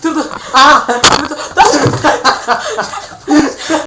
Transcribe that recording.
들어 아 들어